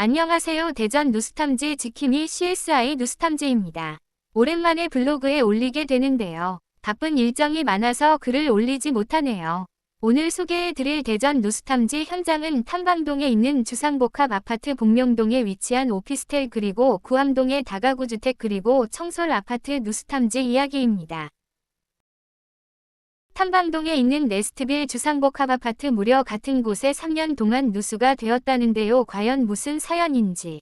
안녕하세요. 대전 누스탐지 지킴이 CSI 누스탐지입니다. 오랜만에 블로그에 올리게 되는데요. 바쁜 일정이 많아서 글을 올리지 못하네요. 오늘 소개해드릴 대전 누스탐지 현장은 탐방동에 있는 주상복합 아파트 복명동에 위치한 오피스텔 그리고 구암동의 다가구 주택 그리고 청솔 아파트 누스탐지 이야기입니다. 탐방동에 있는 네스트빌 주상복합 아파트 무려 같은 곳에 3년 동안 누수가 되었다는데요. 과연 무슨 사연인지.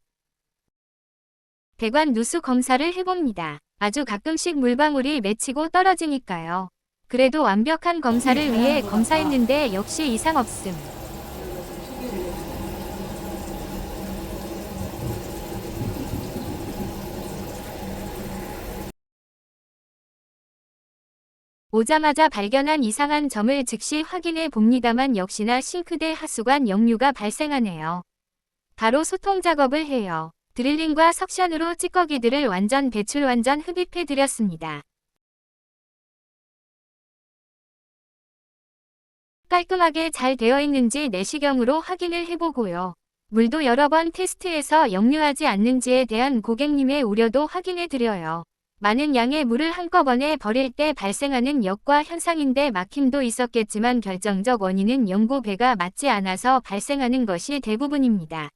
배관 누수 검사를 해봅니다. 아주 가끔씩 물방울이 맺히고 떨어지니까요. 그래도 완벽한 검사를 위해 검사했는데 역시 이상 없음. 오자마자 발견한 이상한 점을 즉시 확인해 봅니다만 역시나 싱크대 하수관 역류가 발생하네요. 바로 소통 작업을 해요. 드릴링과 석션으로 찌꺼기들을 완전 배출 완전 흡입해 드렸습니다. 깔끔하게 잘 되어 있는지 내시경으로 확인을 해보고요. 물도 여러 번 테스트해서 역류하지 않는지에 대한 고객님의 우려도 확인해 드려요. 많은 양의 물을 한꺼번에 버릴 때 발생하는 역과 현상인데 막힘도 있었겠지만 결정적 원인은 연고 배가 맞지 않아서 발생하는 것이 대부분입니다.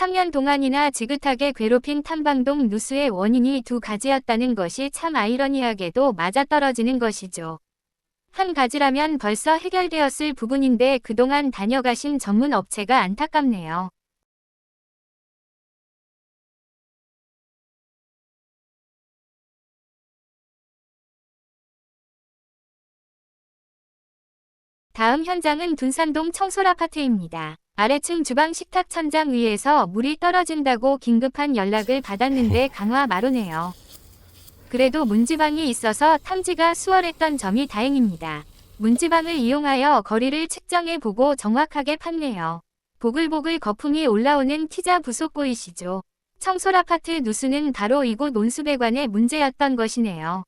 삼년 동안이나 지긋하게 괴롭힌 탐방동 누수의 원인이 두 가지였다는 것이 참 아이러니하게도 맞아떨어지는 것이죠. 한 가지라면 벌써 해결되었을 부분인데 그동안 다녀가신 전문 업체가 안타깝네요. 다음 현장은 둔산동 청솔아파트입니다. 아래층 주방 식탁 천장 위에서 물이 떨어진다고 긴급한 연락을 받았는데 강화 마루네요. 그래도 문지방이 있어서 탐지가 수월했던 점이 다행입니다. 문지방을 이용하여 거리를 측정해 보고 정확하게 팠네요. 보글보글 거품이 올라오는 티자 부속 보이시죠? 청솔아파트 누수는 바로 이곳 온수배관의 문제였던 것이네요.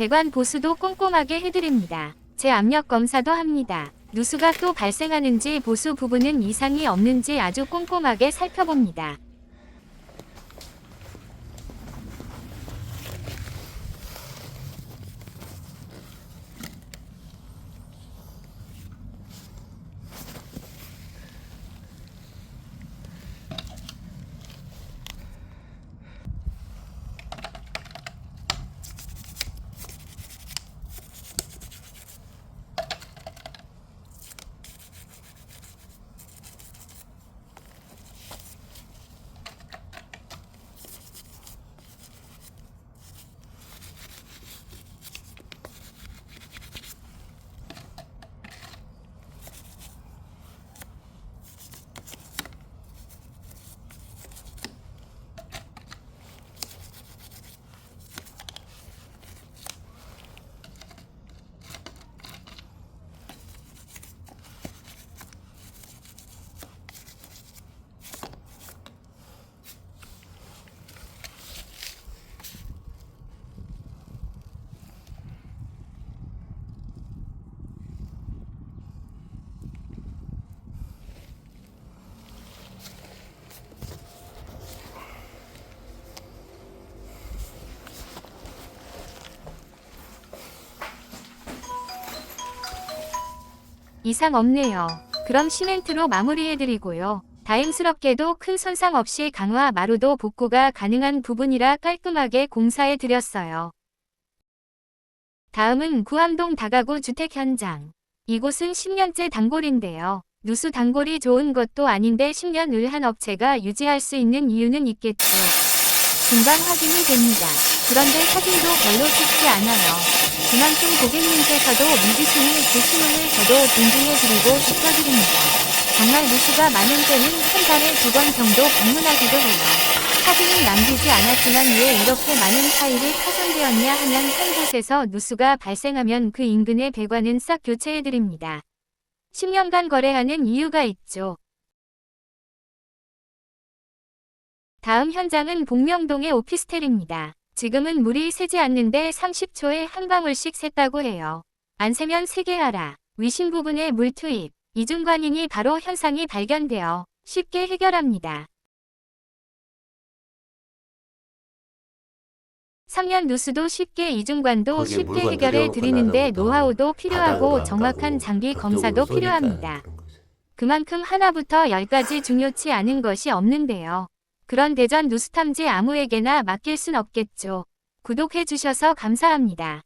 배관 보수도 꼼꼼하게 해드립니다. 제 압력 검사도 합니다. 누수가 또 발생하는지 보수 부분은 이상이 없는지 아주 꼼꼼하게 살펴봅니다. 이상 없네요. 그럼 시멘트로 마무리해드리고요. 다행스럽게도 큰 손상 없이 강화 마루도 복구가 가능한 부분이라 깔끔하게 공사해드렸어요. 다음은 구암동 다가구 주택 현장. 이곳은 10년째 단골인데요. 누수 단골이 좋은 것도 아닌데 10년 을 한 업체가 유지할 수 있는 이유는 있겠죠. 금방 확인이 됩니다. 그런데 확인도 별로 쉽지 않아요. 그만큼 고객님께서도 믿으시니 그 신용을 저도 존중해드리고 축하드립니다. 정말 누수가 많은 때는 한 달에 두 번 정도 방문하기도 해요. 사진은 남기지 않았지만 왜 이렇게 많은 타일이 파손되었냐 하면 한 곳에서 누수가 발생하면 그 인근의 배관은 싹 교체해드립니다. 10년간 거래하는 이유가 있죠. 다음 현장은 복명동의 오피스텔입니다. 지금은 물이 새지 않는데 30초에 한 방울씩 샜다고 해요. 안 새면 세게 하라. 위심 부분에 물 투입. 이중관인이 바로 현상이 발견되어 쉽게 해결합니다. 3년 누수도 쉽게 이중관도 쉽게 해결해 드리는데 노하우도 필요하고 정확한 안 장비 검사도 필요합니다. 그만큼 하나부터 열까지 중요치 않은 것이 없는데요. 그런 대전 누수탐지 아무에게나 맡길 순 없겠죠. 구독해 주셔서 감사합니다.